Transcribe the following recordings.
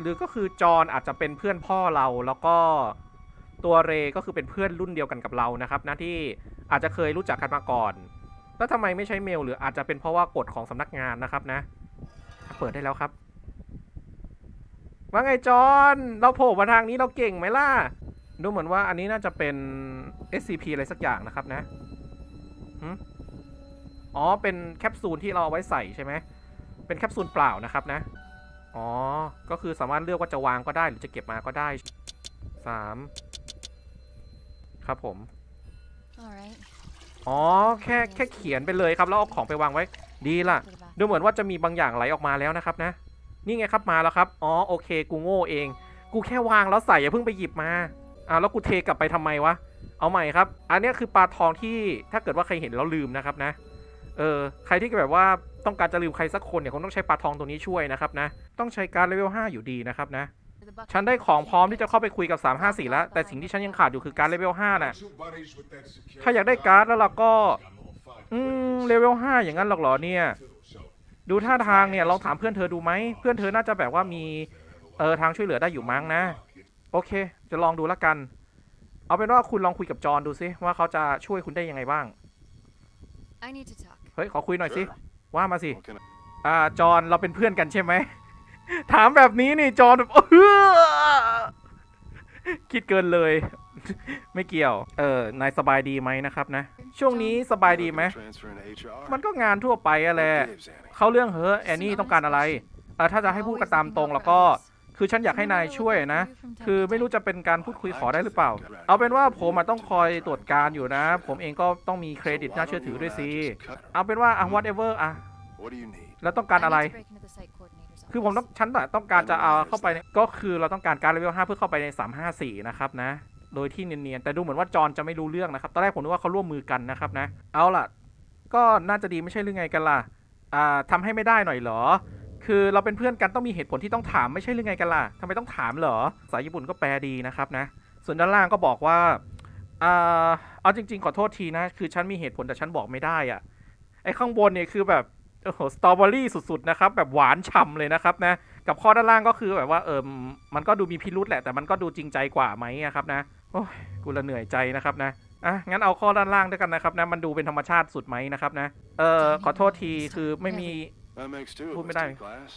หรือก็คือจอห์นอาจจะเป็นเพื่อนพ่อเราแล้วก็ตัวเรก็คือเป็นเพื่อนรุ่นเดียวกันกับเรานะครับนะที่อาจจะเคยรู้จักกันมาก่อน แล้วทำไมไม่ใช้เมลหรืออาจจะเป็นเพราะว่ากฎของสำนักงานนะครับนะ เปิดได้แล้วครับ ว่าไงจอห์นเราโผล่มาทางนี้เราเก่งไหมล่ะ ดูเหมือนว่าอันนี้น่าจะเป็น SCP อะไรสักอย่างนะครับนะอ๋อเป็นแคปซูลที่เราเอาไว้ใส่ใช่ไหมเป็นแคปซูลเปล่านะครับนะ อ๋อ ก็คือสามารถเลือกว่าจะวางก็ได้หรือจะเก็บมาก็ได้สามครับผม Alright. อ๋อ แค่แค่เขียนไปเลยครับ แล้วเอาของไปวางไว้ ดีล่ะ For the bathroom. ดูเหมือนว่าจะมีบางอย่างไหลออกมาแล้วนะครับนะ นี่ไงครับมาแล้วครับ อ๋อ โอเค กูโง่เอง กูแค่วางแล้วใส่อย่าเพิ่งไปหยิบมาอ้าวแล้วกูเทกลับไปทำไมวะ เอาใหม่ครับ อันเนี้ยคือปลาทองที่ถ้าเกิดว่าใครเห็นแล้วลืมนะครับนะ เออ ใครที่แบบว่า ต้องการจะลืมใครสักคนเนี่ยคงต้องใช้ปลาทองตัวนี้ช่วยนะครับนะ ต้องใช้การเลเวล5อยู่ดีนะครับนะ For the bucket. ฉันได้ของพร้อมที่จะเข้าไปคุยกับ 354 แล้ว แต่สิ่งที่ฉันยังขาดอยู่คือการเลเวล5น่ะ ถ้าอยากได้การ์ดแล้วเราก็ อืม เลเวล5อย่างนั้นหรอกเหรอเนี่ย ดูท่าทางเนี่ยลองถามเพื่อนเธอดูไหม เพื่อนเธอน่าจะแบบว่ามี เออทางช่วยเหลือได้อยู่มั้งนะ โอเค จะลองดูละกัน เอาเป็นว่าคุณลองคุยกับจอห์นดูซิว่าเขาจะช่วยคุณได้ยังไงบ้าง I need to talk. เฮ้ยขอคุยหน่อยสิ ว่ามาสิ What can I- อ่า จอห์นเราเป็นเพื่อนกันใช่ไหม ถามแบบนี้นี่จอห์นแบบเออคิดเกินเลย ไม่เกี่ยว เออนายสบายดีไหมนะครับนะ ช่วงนี้สบายดีไหม Transfer into HR? มันก็งานทั่วไปอะแหละ What gives, Annie? เข้าเรื่องเฮ้อะแอนนี่ต้องการอะไร เออถ้าจะให้พูดกันตามตรงแล้วก็ คือฉันอยากให้นายช่วยนะ คือไม่รู้จะเป็นการพูดคุยขอได้หรือเปล่า เอาเป็นว่าผมอะต้องคอยตรวจการอยู่นะ ผมเองก็ต้องมีเครดิตน่าเชื่อถือด้วยสิเอาเป็นว่าอะ whatever อะ What do you need? แล้วต้องการอะไร คือผมต้องฉันน่ะต้องการจะเอาเข้าไปในก็คือเราต้องการการเลเวล5เพื่อเข้าไปใน 354 นะครับนะ โดยที่เนียนๆแต่ดูเหมือนว่าจอนจะไม่รู้เรื่องนะครับ ตอนแรกผมนึกว่าเขาร่วมมือกันนะครับนะ เอาล่ะ ก็น่าจะดีไม่ใช่หรือไงกันล่ะ อ่าทำให้ไม่ได้หน่อยเหรอ คือเราเป็นเพื่อนกันต้องมีเหตุผลที่ต้องถามไม่ใช่หรือไงกันล่ะทำไมต้องถามเหรอสายญี่ปุ่นก็แปลดีนะครับนะ ส่วนด้านล่างก็บอกว่าเอาจริง ๆ ขอโทษทีนะ คือฉันมีเหตุผลแต่ฉันบอกไม่ได้อะไอ้ข้างบนเนี่ยคือแบบโอ้โหสตรอเบอรี่สุดๆนะครับแบบหวานฉ่ำเลยนะครับนะกับข้อด้านล่างก็คือแบบว่าเออมันก็ดูมีพิรุษแหละแต่มันก็ดูจริงใจกว่าไหมครับนะโอ้ยกูละเหนื่อยใจนะครับนะอะงั้นเอาข้อด้านล่างด้วยกันนะครับนะมันดูเป็นธรรมชาติสุดไหมนะครับนะเออขอโทษทีคือไม่มี That makes two of พูด us, ไม่ได้ D-class.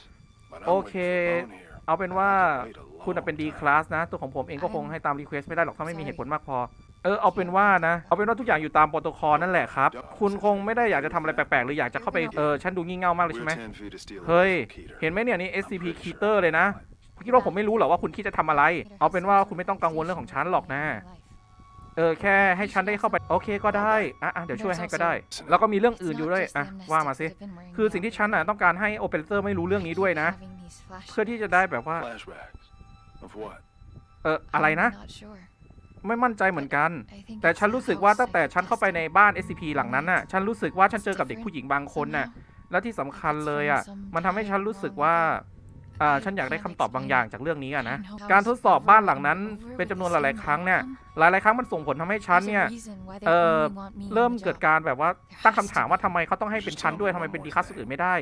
But I'm โอ waiting เค for Bone here. เอาเป็นว่า I could wait a คุณน่ะเป็น long ดี time. คลาสนะ ตัวของผมเองก็คงให้ตามรีเควสไม่ได้หรอกถ้าไม่มีเหตุผลมากพอ เออเอาเป็นว่านะ เอาเป็นว่าทุกอย่างอยู่ตามโปรโตคอลนั่นแหละครับ คุณคงไม่ได้อยากจะทำอะไรแปลกๆ หรืออยากจะเข้าไปเออฉันดูงี่เง่ามากเลยใช่ We're ไหม10 feet to steal เฮ้ย from Keter. เห็นไหมเนี่ยนี่ I'm SCP pretty sure Keter เลยนะ that's คิดว่าผมไม่รู้เหรอว่าคุณคิดจะทำอะไร เอาเป็นว่าคุณไม่ต้องกังวลเรื่องของฉันหรอกนะ เออแค่ให้ฉันได้เข้าไปโอเคก็ได้อะอะเดี๋ยวช่วยให้ก็ได้ แล้วก็มีเรื่องอื่นอยู่ด้วยอะว่ามาสิคือสิ่งที่ฉันน่ะต้องการให้โอเปอเรเตอร์ไม่รู้เรื่องนี้ด้วยนะ เพื่อที่จะได้แบบว่า เอออะไรนะ ไม่มั่นใจเหมือนกัน แต่ฉันรู้สึกว่าตั้งแต่ฉันเข้าไปในบ้าน SCP หลังนั้นน่ะ ฉันรู้สึกว่าฉันเจอกับเด็กผู้หญิงบางคนน่ะ และที่สำคัญเลยอะ มันทำให้ฉันรู้สึกว่า อ่าฉันอยากได้คำตอบบางอย่างจากเรื่องนี้อะนะ การทดสอบบ้านหลังนั้นเป็นจำนวนหลายๆครั้งเนี่ยหลายๆครั้งมันส่งผลทำให้ฉันเนี่ย เอ่อ เริ่มเกิดการแบบว่าตั้งคำถามว่าทำไมเขาต้องให้เป็นชั้นด้วยทำไมเป็นดีคัสอื่นไม่ได้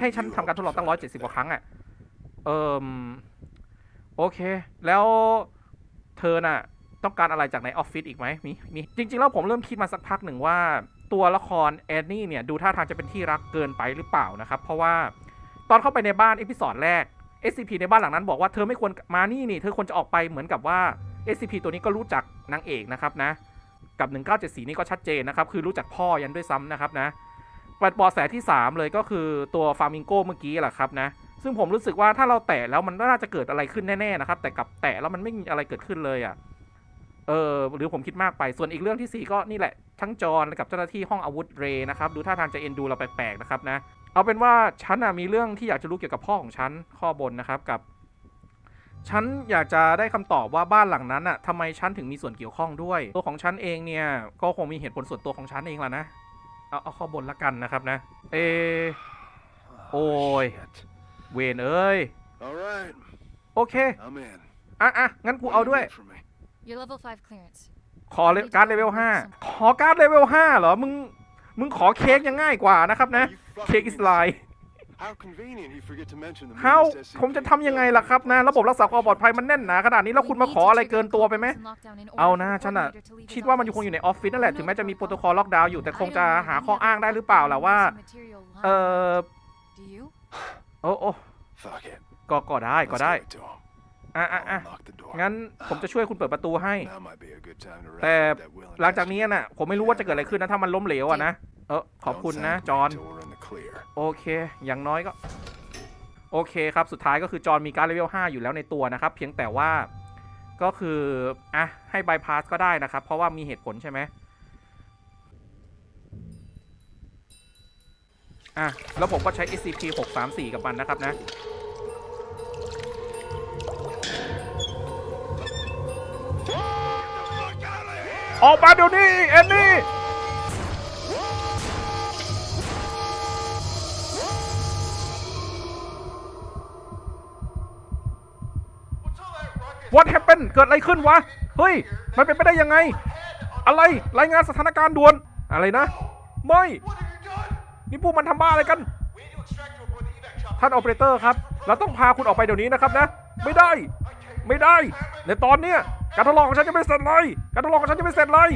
ให้ฉันทำการทดลองตั้งร้อยเจ็ดสิบกว่าครั้งอะ เอิมโอเค แล้วเธอน่ะ ต้องการอะไรจากในออฟฟิศอีกไหมมีมีจริง ๆ แล้วผมเริ่มคิดมาสักพักหนึ่งว่า ตัวละครแอนนี่เนี่ย ดูท่าทางจะเป็นที่รักเกินไปหรือเปล่านะครับ เพราะว่า ตอนเข้าไปในบ้านเอพิ o d ดแรก SCP ในบ้านหลังนั้นบอกว่าเธอไม่ควรมานี่นี่ เธอควรจะออกไปเหมือนกับว่า SCP ตัวนี้ก็รู้จักนางเอกนะครับนะ กับ 1974 นี่ก็ชัดเจนนะครับ คือรู้จักพ่อยันด้วยซ้ำนะครับนะปัดบอแสที่ 3 เลยก็คือตัวฟาร์มิงโกเมื่อกี้แหละครับนะ ซึ่งผมรู้สึกว่าถ้าเราแตะแล้วมันน่าจะเกิดอะไรขึ้นแน่ๆนะครับ แต่กับแตะแล้วมันไม่มีอะไรเกิดขึ้นเลยอะ เออหรือผมคิดมากไป ส่วนอีกเรื่องที่ 4 ก็นี่แหละ ทั้งจอห์นกับเจ้าหน้าที่ห้องอาวุธเรนะครับ ดูท่าทางจะเอ็นดูเราแปลกๆนะครับนะ เอาเป็นว่าฉันน่ะมีเรื่องที่อยากจะรู้เกี่ยวกับพ่อของฉันข้อบนนะครับกับฉันอยากจะได้คำตอบว่าบ้านหลังนั้นอะทำไมฉันถึงมีส่วนเกี่ยวข้องด้วย ตัวของฉันเองเนี่ยก็คงมีเหตุผลส่วนตัวของฉันเองแหละนะ เอาเอาข้อบนละกันนะครับนะ เอ Oh, Oi. shit. เวนเอ้ย All right. โอเค I'm in. อะอะงั้นกู What do เอา you ด้วย need from me? Your level 5 clearance. ขอเลการ์ดเลเวล5ขอการ์ดเลเวล5เหรอ มึง มึงขอเค้กยังง่ายกว่านะครับนะ Are you เค้ก fucking อิสไล insane? How convenient he forget to mention the How Midwest SCP ผมจะทำยังไงล่ะครับนะ ระบบรักษาความปลอดภัยมันแน่นหนาขนาดนี้แล้วคุณมาขออะไรเกินตัวไปไหม เอานะฉันอะคิดว่ามันอยู่คงอยู่ในออฟฟิศนั่นแหละ ถึงแม้จะมีโปรโตคอลล็อกดาวน์อยู่แต่คงจะหาข้ออ้างได้หรือเปล่าล่ะว่า เออ Do you? โอ้โอ้ Fuck it. ก็ก็ได้ก็ Let's ได้ give it to him. อะอะ I'll อะ unlock the door. งั้นผมจะช่วยคุณเปิดประตูให้ Now might be a good time to wrap แต่ up that will หลังจากนี้น่ะ ผมไม่รู้ว่าจะเกิดอะไรขึ้นนะ ถ้ามันล้มเหลวอะนะ เออขอบคุณนะ จอห์น Clear. โอเค อย่างน้อยก็ โอเคครับ สุดท้ายก็คือจอห์นมีการเลเวล 5 อยู่แล้วในตัวนะครับ เพียงแต่ว่าก็คือ อะ ให้บายพาสก็ได้นะครับ เพราะว่ามีเหตุผลใช่ไหมอะ แล้วผมก็ใช้ SCP 634กับมันนะครับนะ ออกมาเดี๋ยวนี้เอนนี่ What happened เกิดอะไรขึ้นวะ เฮ้ย มันเป็นไปได้ยังไง อะไร รายงานสถานการณ์ด่วน อะไรนะ ไม่ นี่พวกมันทำบ้าอะไรกัน ท่านออเปอเรเตอร์ครับ เราต้องพาคุณออกไปเดี๋ยวนี้นะครับนะ ไม่ได้ ไม่ได้ ในตอนเนี้ยการทดลองของฉันจะไม่เสร็จเลย การทดลองของฉันจะไม่เสร็จเลย